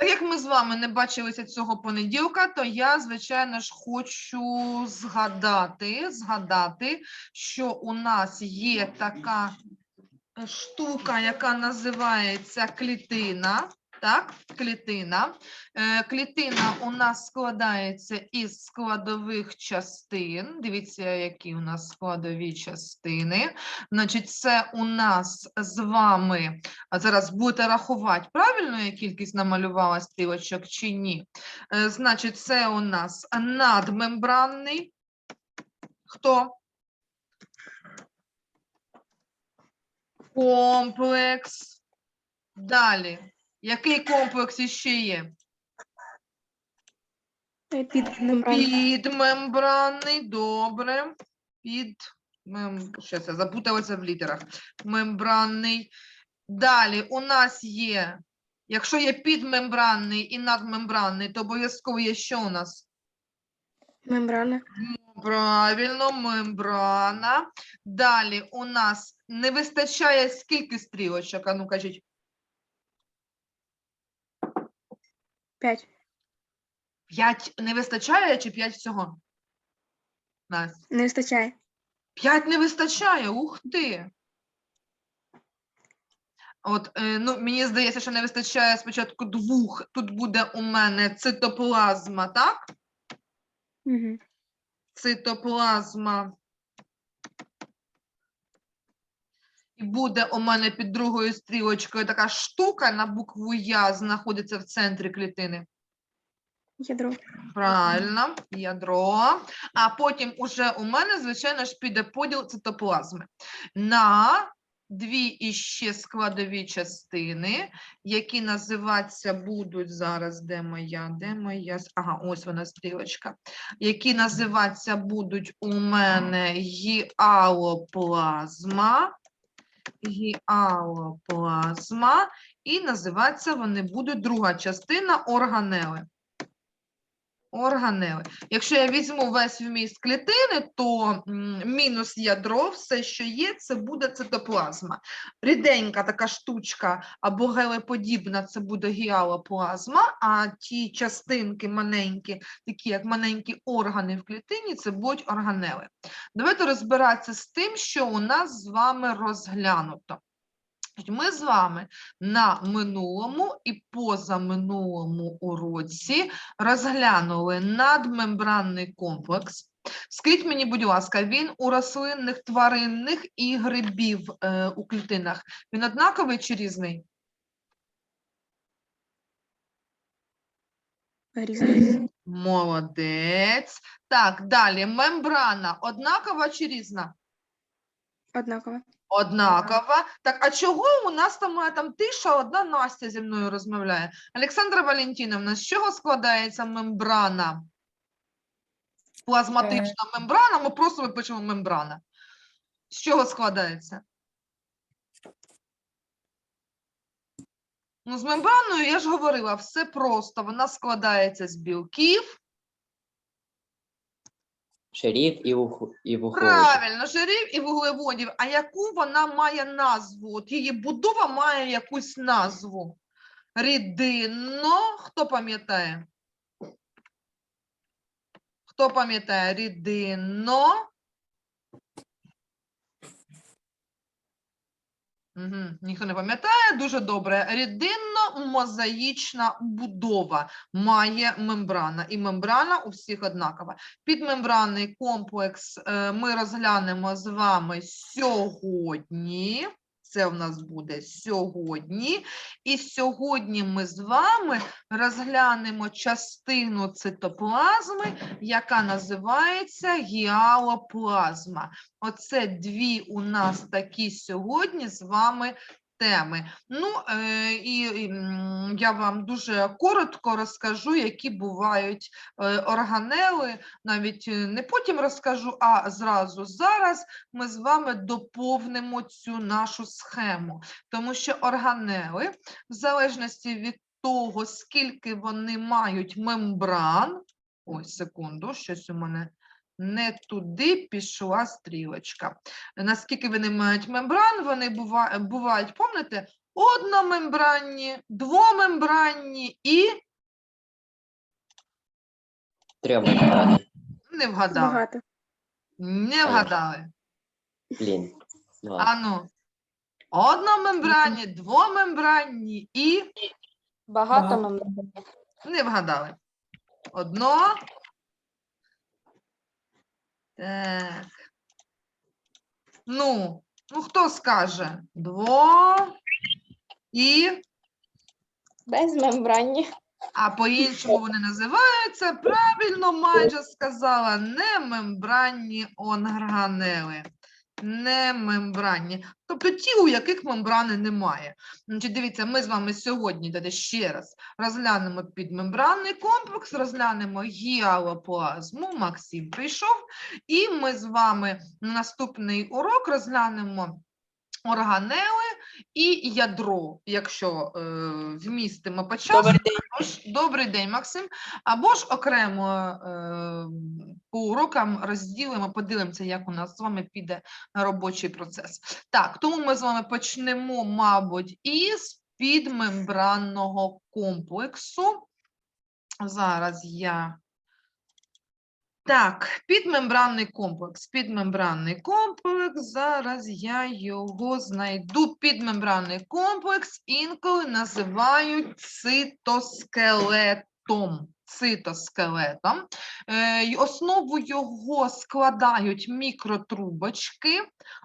Так як ми з вами не бачилися цього понеділка, то я, звичайно ж, хочу згадати, згадати, що у нас є така штука, яка називається клітина. Так, клітина. Е, Клітина у нас складається із складових частин. Дивіться, які у нас складові частини. Значить, це у нас з вами а зараз будете рахувати, правильно я кількість намалювала стрілочок чи ні. Е, Значить, це у нас надмембранний. Хто? Комплекс. Далі. Який комплекс іще є? Під. Підмембранний, добре. Під мем... Щас я запуталася в літерах. Мембранний. Далі у нас є, якщо є підмембранний і надмембранний, то обов'язково є що у нас? Мембрана. Правильно, мембрана. Далі у нас не вистачає скільки стрілочок? А ну кажіть, 5. 5 не вистачає чи 5 всього? Настя. Не вистачає. П'ять не вистачає, ух ти. От, е, ну, мені здається, що не вистачає спочатку двох. Тут буде у мене цитоплазма, так? Угу. Цитоплазма. І буде у мене під другою стрілочкою така штука на букву Я знаходиться в центрі клітини. Ядро. Правильно, ядро. А потім уже у мене, звичайно ж, піде поділ цитоплазми на дві іще складові частини, які називатися будуть зараз, де моя, де моя, ага, ось вона стрілочка, які називатися будуть у мене гіалоплазма, гіалоплазма, і називатися вони будуть друга частина органели органели. Якщо я візьму весь вміст клітини, то мінус ядро, все, що є, це буде цитоплазма. Ріденька така штучка або гелеподібна, це буде гіалоплазма, а ті частинки маленькі, такі як маленькі органи в клітині, це будуть органели. Давайте розбиратися з тим, що у нас з вами розглянуто. Ми з вами на минулому і позаминулому уроці розглянули надмембранний комплекс. Скажіть мені, будь ласка, він у рослинних, тваринних і грибів е, у клітинах, він однаковий чи різний? Різний. Молодець. Так, далі. Мембрана однакова чи різна? Однаково. Однакова. Так, а чого у нас там, моя там тиша, одна Настя зі мною розмовляє? Олександра Валентиновна, з чого складається мембрана? Плазматична мембрана, ми просто випишемо мембрана. З чого складається? Ну, з мембраною я ж говорила, все просто. Вона складається з білків. Шарів і вух... і вуглеводів. Правильно, жирів і вуглеводів. А яку вона має назву? От її будова має якусь назву. Рідинно. Хто пам'ятає? Хто пам'ятає? Рідинно. Угу. Ніхто не пам'ятає, дуже добре. Рідинно-мозаїчна будова має мембрана, і мембрана у всіх однакова. Підмембранний комплекс е, ми розглянемо з вами сьогодні. Це в нас буде сьогодні. І сьогодні ми з вами розглянемо частину цитоплазми, яка називається гіалоплазма. Оце дві у нас такі сьогодні з вами теми. Ну е, і і, я вам дуже коротко розкажу, які бувають е, органели. Навіть е, не потім розкажу, а зразу зараз ми з вами доповнимо цю нашу схему, тому що органели, в залежності від того, скільки вони мають мембран, ось секунду, щось у мене не туди пішла стрілочка. Наскільки вони мають мембран, вони бува- бувають, пам'ятаєте, одномембранні, двомембранні і Трьохмембранні. не вгадали. Багато. Не вгадали. Блін. Ну, ладно. Ану. Одномембранні, двомембранні і Багато мембранних. не вгадали. Одно. Так. Ну, ну хто скаже? Дво і. Безмембранні. А по-іншому вони називаються, правильно майже сказала, немембранні органели. Немембранні. Тобто ті, у яких мембрани немає. Значить, дивіться, ми з вами сьогодні далі ще раз розглянемо підмембранний комплекс, розглянемо гіалоплазму. Максим прийшов. І ми з вами на наступний урок розглянемо органели і ядро, якщо е, вмістимо по часу. Добрий день. Або ж- Добрий день, Максим. Або ж окремо е, по урокам розділимо, подивимося, як у нас з вами піде робочий процес. Так, тому ми з вами почнемо, мабуть, із підмембранного комплексу. Зараз я. Так, підмембранний комплекс. Підмембранний комплекс. Зараз я його знайду. Підмембранний комплекс інколи називають цитоскелетом. Цитоскелетом. Е, основу його складають мікротрубочки.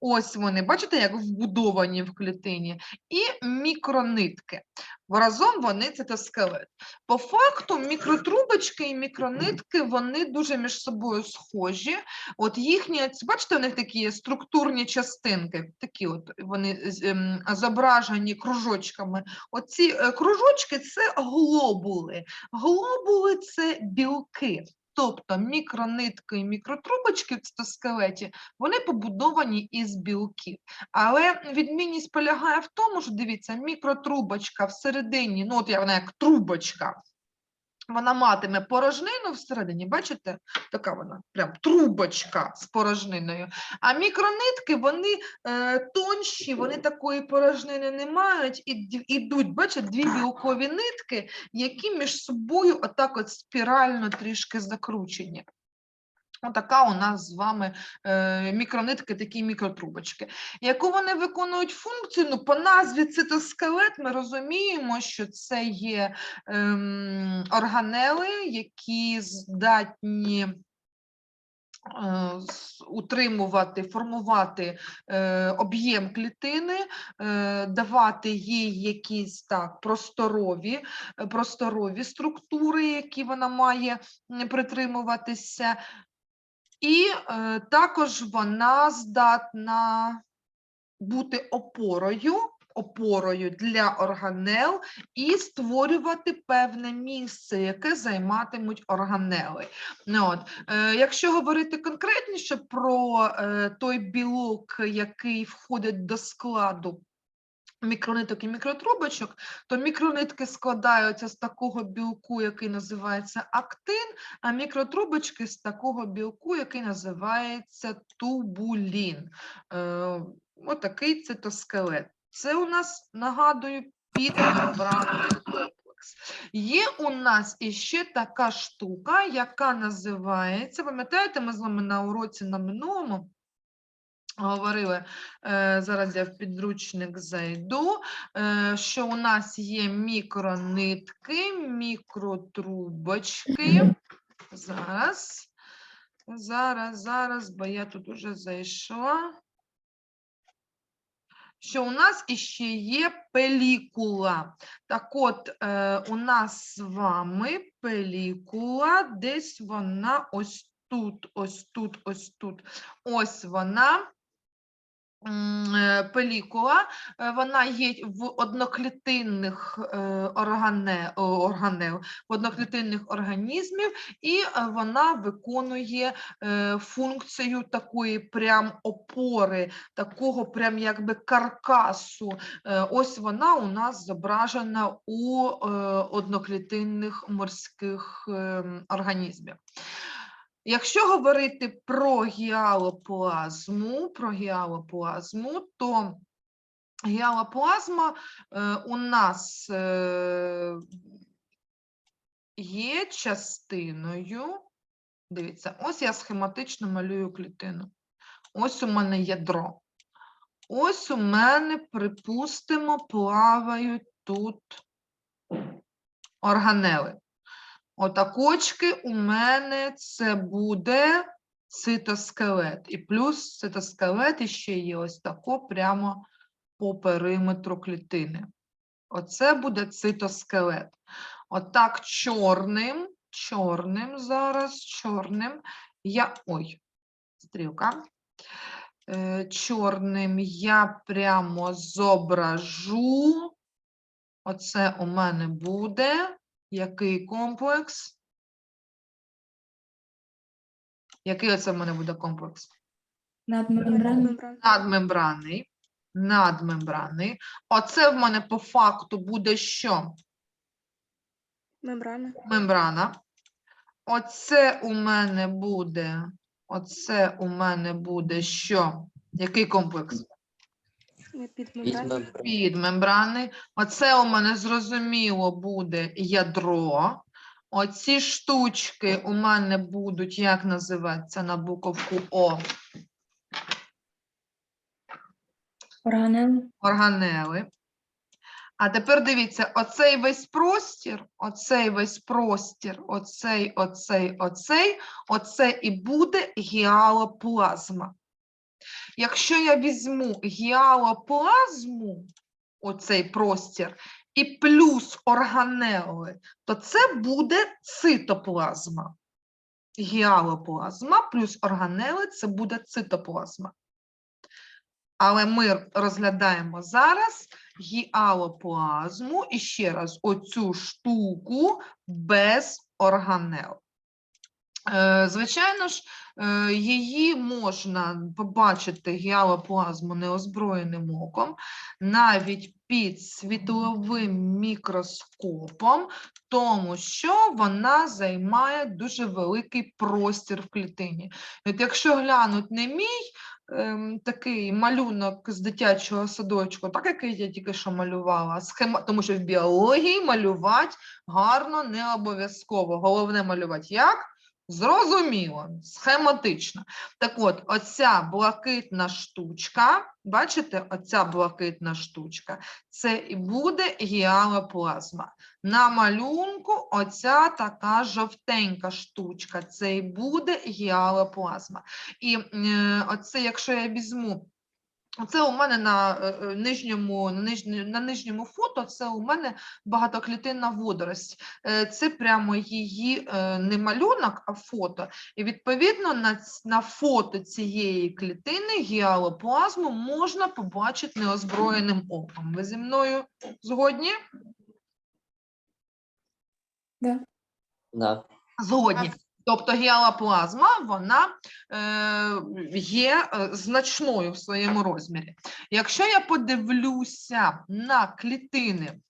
Ось вони, бачите, як вбудовані в клітині, і мікронитки. Разом вони цитоскелет. По факту мікротрубочки і мікронитки вони дуже між собою схожі. От їхні, бачите, у них такі структурні частинки, такі от вони ем, зображені кружочками. Оці е, кружочки це глобули. Глобули це білки. Тобто мікронитки і мікротрубочки в цитоскелеті, вони побудовані із білків. Але відмінність полягає в тому, що дивіться, мікротрубочка всередині, ну от я- вона як трубочка, вона матиме порожнину всередині, бачите? Така вона, прям трубочка з порожниною. А мікронитки, вони е, тонші, вони такої порожнини не мають, і йдуть, бачите, дві білкові нитки, які між собою отак от спірально трішки закручені. Отака у нас з вами е, мікронитки, такі мікротрубочки. Яку вони виконують функцію? Ну, по назві цитоскелет ми розуміємо, що це є ем, органели, які здатні е, утримувати, формувати е, об'єм клітини, е, давати їй якісь так просторові, е, просторові структури, які вона має притримуватися. І е, також вона здатна бути опорою, опорою для органел і створювати певне місце, яке займатимуть органели. Ну, от, е, якщо говорити конкретніше про е, той білок, який входить до складу мікрониток і мікротрубочок, то мікронитки складаються з такого білку, який називається актин, а мікротрубочки з такого білку, який називається тубулін. Е, Отакий цитоскелет. Це у нас, нагадую, підмембранний комплекс. Є у нас іще така штука, яка називається, пам'ятаєте, ми з вами на уроці на минулому говорили, е, зараз я в підручник зайду, е, що у нас є мікронитки, мікротрубочки. Зараз, зараз, зараз, бо я тут уже зайшла. Що у нас іще є пелікула. Так от, е, у нас з вами пелікула, десь вона ось тут, ось тут, ось тут. Ось вона. Е, Пелікула, е, вона є в одноклітинних е, органе, органел, в одноклітинних організмів, і вона виконує функцію такої прям опори, такого прям якби каркасу. Ось вона у нас зображена у одноклітинних морських ем, організмів. Якщо говорити про гіалоплазму, про гіалоплазму, то гіалоплазма е, у нас е, є частиною. Дивіться, ось я схематично малюю клітину. Ось у мене ядро. Ось у мене, припустимо, плавають тут органели. Отакочки у мене це буде цитоскелет. І плюс цитоскелет іще є ось тако прямо по периметру клітини. Оце буде цитоскелет. Отак чорним, чорним зараз, чорним. Я. Ой, стрілка. Е, Чорним я прямо зображу. Оце у мене буде який комплекс? Який оце в мене буде комплекс? Мембрана. Надмембранний. Надмембранний. Оце в мене по факту буде що? Мембрана. Мембрана. Оце у мене буде. Оце у мене буде що? Який комплекс? Підмембрана. Підмембранний. Оце у мене зрозуміло буде ядро. Оці штучки у мене будуть, як називатися на буковку О? Органели. Органели. А тепер дивіться, оцей весь простір, оцей весь простір, оцей, оцей, оцей, оце і буде гіалоплазма. Якщо я візьму гіалоплазму, оцей простір, і плюс органели, то це буде цитоплазма. Гіалоплазма плюс органели це буде цитоплазма. Але ми розглядаємо зараз гіалоплазму і ще раз оцю штуку без органел. Е, Звичайно ж, е, її можна побачити гіалоплазму неозброєним оком, навіть під світловим мікроскопом, тому що вона займає дуже великий простір в клітині. От якщо глянуть не мій ем, такий малюнок з дитячого садочку, так який я тільки що малювала, схема, тому що в біології малювати гарно не обов'язково. Головне малювати як? Зрозуміло, схематично. Так от, оця блакитна штучка, бачите, оця блакитна штучка, це і буде гіалоплазма. На малюнку оця така жовтенька штучка, це і буде гіалоплазма. І е, оце, якщо я візьму, це у мене на е, е, нижньому, на нижньому, фото, це у мене багатоклітинна водорость. Е, Це прямо її не малюнок, а фото. І відповідно на, на фото цієї клітини гіалоплазму можна побачити неозброєним оком. Ви зі мною згодні? Да. Згодні. Тобто гіалоплазма, вона е, є е, значною в своєму розмірі. Якщо я подивлюся на клітини,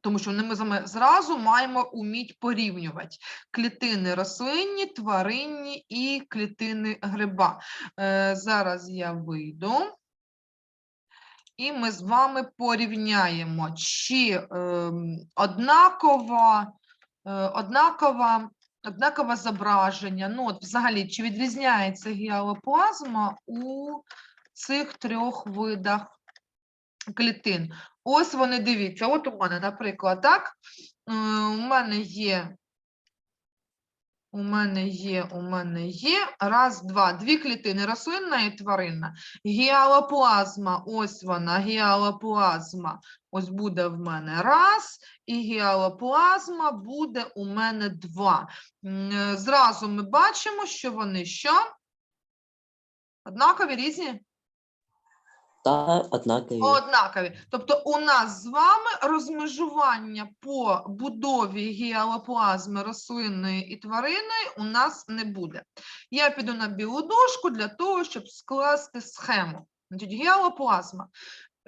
тому що ми з вами зразу маємо уміть порівнювати клітини рослинні, тваринні і клітини гриба. Е, зараз я вийду. І ми з вами порівняємо, чи ем, однакова, е, однакова однакове зображення. Ну, от взагалі, чи відрізняється гіалоплазма у цих трьох видах клітин? Ось вони дивіться. От у мене, наприклад, так, е, у мене є. У мене є, у мене є. Раз, два, дві клітини, рослинна і тваринна. Гіалоплазма, ось вона, гіалоплазма. Ось буде в мене раз, і гіалоплазма буде у мене два. Е, Зразу ми бачимо, що вони що? Однакові різні? Та однакові. Однакові. Тобто у нас з вами розмежування по будові гіалоплазми рослинної і тваринної у нас не буде. Я піду на білу дошку для того, щоб скласти схему. Значить, гіалоплазма.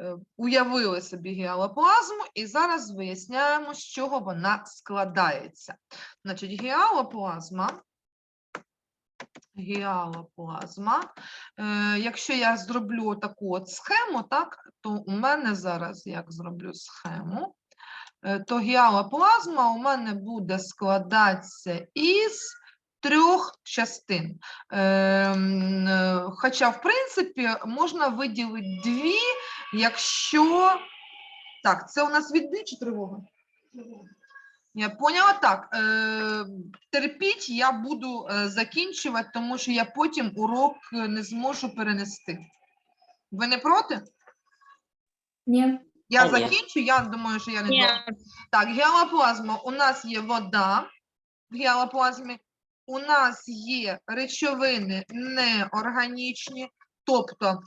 Е, Уявили собі гіалоплазму і зараз виясняємо, з чого вона складається. Значить, гіалоплазма гіалоплазма. Е, якщо я зроблю таку от схему, так, то у мене зараз як зроблю схему, е, то гіалоплазма у мене буде складатися із трьох частин. Ем, е, Хоча, в принципі, можна виділити дві, якщо. Так, це у нас відбій чи тривога? Я поняла так. Е, терпіть, я буду е, закінчувати, тому що я потім урок е, не зможу перенести. Ви не проти? Ні. Я закінчу, я думаю, що я не довго. Так, гіалоплазма. У нас є вода в гіалоплазмі, у нас є речовини неорганічні, тобто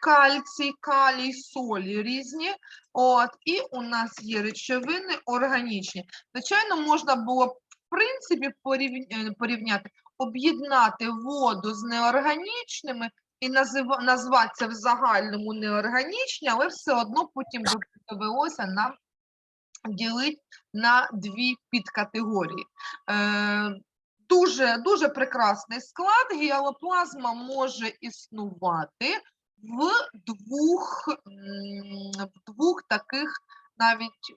кальцій, калій, солі різні. От, і у нас є речовини органічні. Звичайно, можна було б, в принципі, е, порівняти, об'єднати воду з неорганічними і назвати це в загальному неорганічні, але все одно потім довелося нам ділити на дві підкатегорії. Е, дуже, дуже прекрасний склад. Гіалоплазма може існувати в двох, в двох таких навіть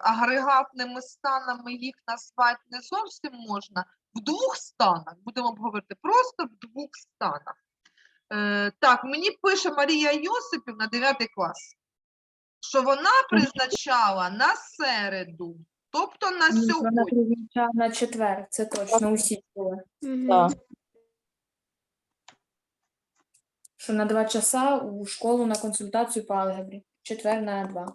агрегатними станами їх назвати не зовсім можна. В двох станах, будемо говорити просто в двох станах. Е, так, мені пише Марія Йосипівна, 9 клас, що вона призначала на середу, тобто на Ні, Вона призначала на четвер, це точно усі чули. Так. Що на два часа у школу на консультацію по алгебрі. Четвер на два. Е,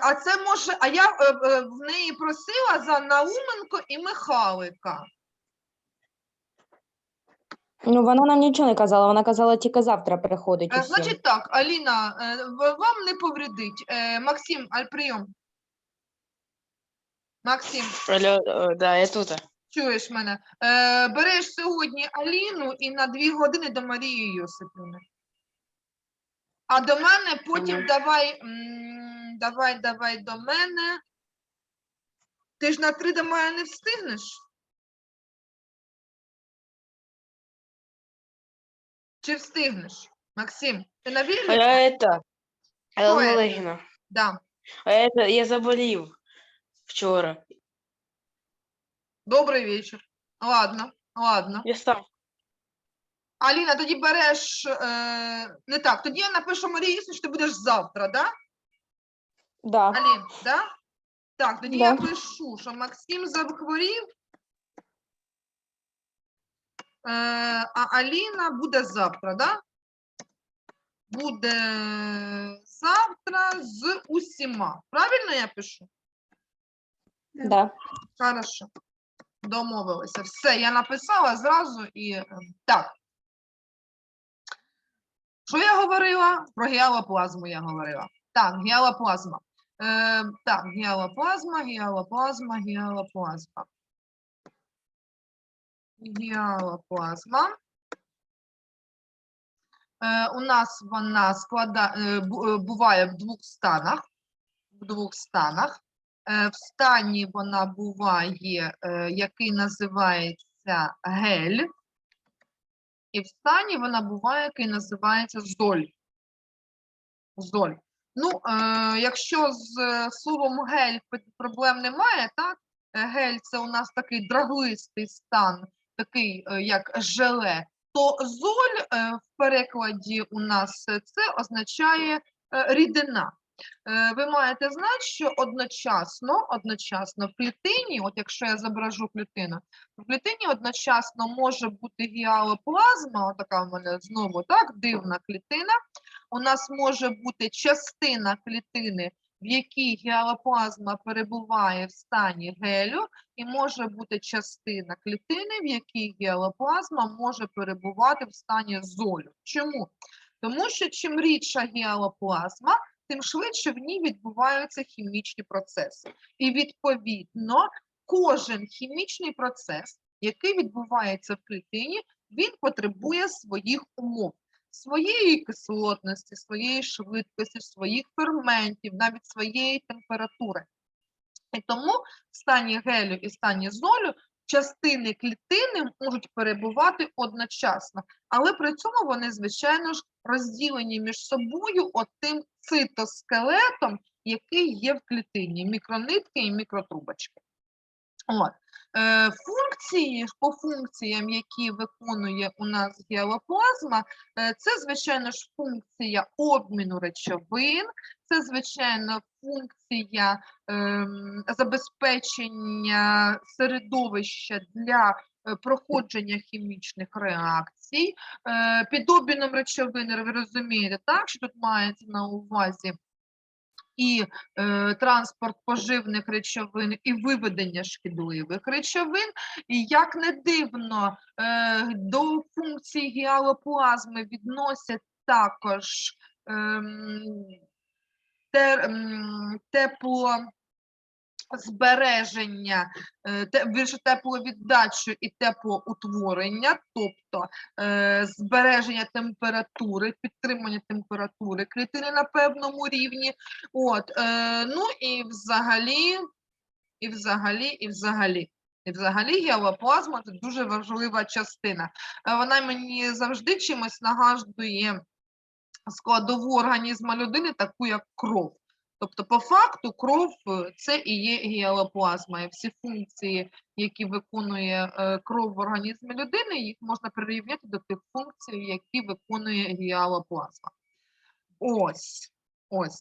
а це може, а я е, е, в неї просила за Науменко і Михалика. Ну, вона нам нічого не казала, вона казала, тільки завтра приходить. Е, усім. Значить так, Аліна, е, в- вам не повредить. Е, Максим, аль прийом. Максим, Алло, э, да, я тут. Чуєш мене? Е, береш сьогодні Аліну і на дві години до Марії Йосипівни. А до мене потім давай, м, давай, давай до мене. Ти ж на три до мене не встигнеш? Чи встигнеш? Максим, ти на А вільні? я это, Алла Ой. Олегівна, Да. а это, я заболів вчора. Добрий вечір. Ладно, ладно. Я сам. Аліна, тоді береш. Е, не так, тоді я напишу Марії Ісу, що ти будеш завтра, да? Да. Алін, да? Так, тоді я пишу, що Максим захворів, е, а Аліна буде завтра, да? Буде завтра з усіма. Правильно я пишу? Да. Хорошо. Домовилися. Все, я написала зразу і е, так. Що я говорила? Про гіалоплазму я говорила. Так, гіалоплазма. Е, так, гіалоплазма, гіалоплазма, гіалоплазма. Гіалоплазма. Е, у нас вона склада, е, е, буває в двох станах. В двох станах. Е, В стані вона буває, е, який називається гель, і в стані вона буває, який називається золь. Золь. Ну, е, якщо з словом гель проблем немає, так? Гель це у нас такий драглистий стан, такий як желе, то золь в перекладі у нас це означає рідина. Е, Ви маєте знати, що одночасно, одночасно в клітині, от якщо я зображу клітину, в клітині одночасно може бути гіалоплазма, отака в мене знову так, дивна клітина. У нас може бути частина клітини, в якій гіалоплазма перебуває в стані гелю, і може бути частина клітини, в якій гіалоплазма може перебувати в стані золю. Чому? Тому що чим рідша гіалоплазма, тим швидше в ній відбуваються хімічні процеси. І відповідно кожен хімічний процес, який відбувається в клітині, він потребує своїх умов, своєї кислотності, своєї швидкості, своїх ферментів, навіть своєї температури. І тому в стані гелю і в стані золю частини клітини можуть перебувати одночасно, але при цьому вони, звичайно ж, розділені між собою отим цитоскелетом, який є в клітині, мікронитки і мікротрубочки. От. Е, функції, по функціям, які виконує у нас гіалоплазма, е, це, звичайно ж, функція обміну речовин, це, звичайно, функція ем, забезпечення середовища для е, проходження хімічних реакцій. Е, Під обміном речовин ви розумієте, так, що тут мається на увазі і е, транспорт поживних речовин, і виведення шкідливих речовин. І як не дивно, е, до функції гіалоплазми відносять також ем, те, ем, тепло збереження, е, те, тепловіддачу і теплоутворення, тобто е, збереження температури, підтримання температури клітини на певному рівні. От, е, ну і взагалі, і взагалі, і взагалі. І взагалі гіалоплазма це дуже важлива частина. Вона мені завжди чимось нагадує складову організму людини, таку як кров. Тобто, по факту, кров е, це і є гіалоплазма, і всі функції, які виконує е, кров в організмі людини, їх можна прирівняти до тих функцій, які виконує гіалоплазма. Ось, ось.